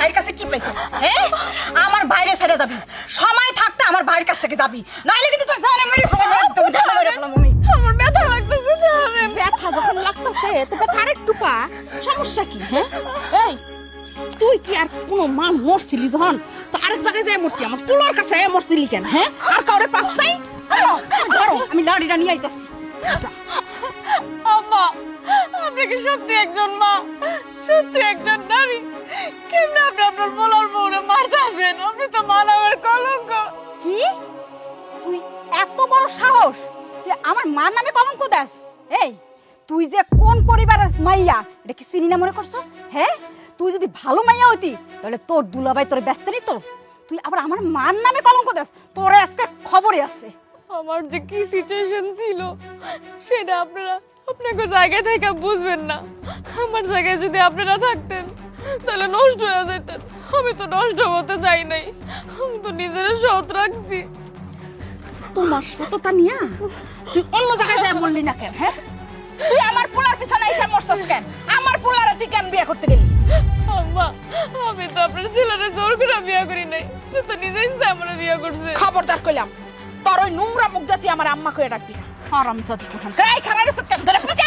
ভাইয়ের কাছে কি পাইছে হ্যাঁ আমার বাইরে ছেড়ে যাবি। সময় থাকতে আমার ভাইয়ের কাছ থেকে যাবি। নাইলে কিন্তু তোর জানে মেরে ফেলাম একদম জানে মেরে ফেলাম আমি আমার ব্যথা লাগতেছে জানে ব্যথা যখন লাগতেছে তো ব্যথা আরেকটু পা। সমস্যা কি? হ্যাঁ এই তুই কি আর কোনো মা মরছিলি যখন তো আরেক জায়গায় যায় মরতি আমার পোলার কাছে মরছিলি কেন হ্যাঁ আর কাউরে পাস নাই? ধরো আমি লাড়িটা নিয়ে আইতাছি। আম্মা আপনি কি সত্যি একজন মা? সত্যি একজন নারী? কেমনে আপনি আপনার বলার বউরে মারতেছেন? আপনি তো মানবের কলঙ্ক। কি? তুই এত বড় সাহস? তুই আমার মার নামে কলঙ্ক দাস? এই তুই যে কোন পরিবারের মাইয়া এটা কি চিনি না মনে করছস? হ্যাঁ? তুই যদি ভালো মাইয়া হইতি তাহলে তোর দুলাভাই তোর ব্যস্ত নিত। তুই আবার আমার মার নামে কলঙ্ক দাস? তোর আজকে খবরই আছে। আমার যে কি সিচুয়েশন ছিল সেটা আপনারা আপনাকে জায়গা থেকে বুঝবেন না। আমার জায়গায় যদি আপনারা থাকতেন তাহলে নষ্ট হয়ে যেতেন আমি তো নষ্ট হতে যাই নাই। আমি তো নিজের সৎ রাখছি। তোমার সততা নিয়া তুই অন্য জায়গায় যায় মরলি না কেন হ্যাঁ? তুই আমার পোলার পিছনে এসে মরছস কেন? আমার পোলারে তুই কেন বিয়ে করতে গেলি? আম্মা আমি তো আপনার ছেলেরা জোর করে বিয়ে করি নাই। সে তো নিজেই আমার বিয়ে করছে। খবরদার কইলাম তোর ওই নোংরা মুখ দিয়ে তুই আমার আম্মা কয়ে রাখবি না। আরাম সাথে কোথান এই খারাপ রেসে কেন ধরে পূজা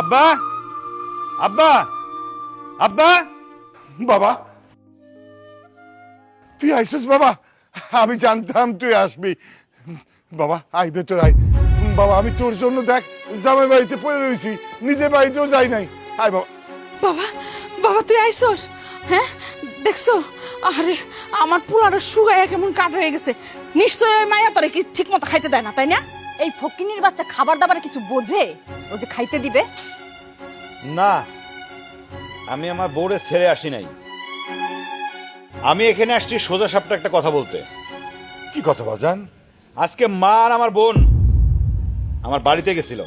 আব্বা? আব্বা? আব্বা? বাবা? তুই আইসিস বাবা? আমি জানতাম তুই আসবি। বাবা আই ভেতর আই বাবা আমি তোর জন্য দেখ জামাই বাড়িতে পড়ে রয়েছি। নিজে বাড়িতেও যাই নাই। আয় বাবা। বাবা বাবা তুই আইসস? হ্যাঁ? দেখছ? আরে আমার পোলারে সুগায় কেমন কাট হয়ে গেছে। নিশ্চয় ওই মায়া তোরে কি ঠিক মতো খাইতে দেয় না তাই না? এই ফকিনির বাচ্চা খাবার দাবার কিছু বোঝে? ও যে খাইতে দিবে? না আমি আমার বউরে ছেড়ে আসি নাই। আমি এখানে আসছি সোজা সাপটা একটা কথা বলতে। কি কথা বাজান? আজকে মা আর আমার বোন আমার বাড়িতে গেছিল।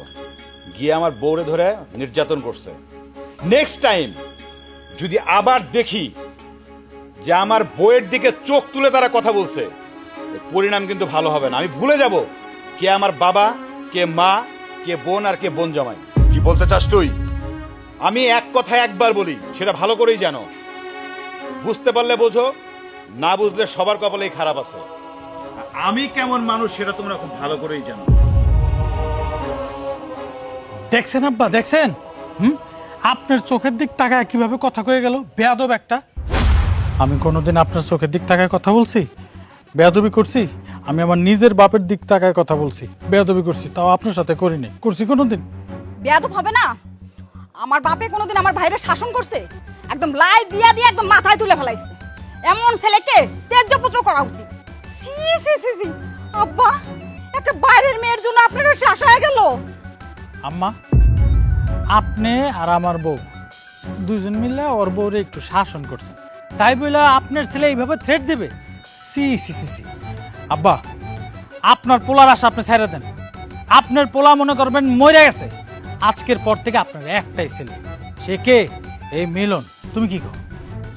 গিয়ে আমার বউরে ধরে নির্যাতন করছে। নেক্সট টাইম যদি আবার দেখি যে আমার বউয়ের দিকে চোখ তুলে তারা কথা বলছে পরিণাম কিন্তু ভালো হবে না। আমি ভুলে যাব কে আমার বাবা কে মা কে বোন আর কে বোন জামাই। কি বলতে চাস তুই? আমি এক কথা একবার বলি সেটা ভালো করেই জানো। বুঝতে পারলে বোঝো না বুঝলে সবার কপালেই খারাপ আছে। আমি কেমন মানুষ সেটা তোমরা খুব ভালো করেই জানো। দেখছেন আব্বা দেখছেন? হুম? আপনার চোখের দিক তাকায় কীভাবে কথা কয়ে গেল? বেয়াদব একটা। আমি কোনোদিন আপনার চোখের দিক তাকায় কথা বলছি? বেয়াদবি করছি? আমি আমার নিজের বাপের দিক তাকায় কথা বলছি। বেয়াদবি করছি তাও আপনার সাথে করিনি করছি কোনোদিন। বেয়াদব হবে না? আমার বাপে কোনোদিন আমার ভাইরে শাসন করছে? একদম লাই দিয়া দিয়া একদম মাথায় তুলে ফেলাইছে। এমন ছেলেকে ত্যায্যপুত্র করা উচিত। সি সি সি সি আব্বা একটা বাইরের মেয়ের জন্য আপনারও শ্বাস হয়ে গেল। আম্মা আপনি আর আমার বউ দুজন মিলে ওর বউরে একটু শাসন করছেন। তাই বলে আপনার ছেলে এইভাবে থ্রেট দেবে? সি সি সি সি আব্বা আপনার পোলার আশা আপনি ছেড়ে দেন। আপনার পোলা মনে করবেন মরে গেছে। আজকের পর থেকে আপনার একটাই ছেলে। সে কে? এই মিলন। তুমি কি কো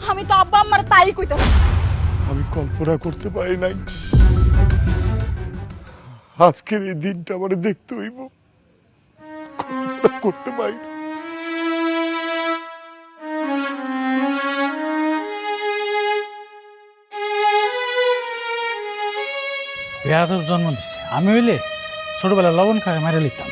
আমি তো আব্বা আমার তাই কইতাম আমি কল্পনা করতে পারি নাই। আজকের এই দিনটা আমার দেখতে হইব। কল্পনা করতে পারি বেয়াদব জন্ম দিছে। আমি হইলে ছোটবেলা লবণ খায় মারে লিতাম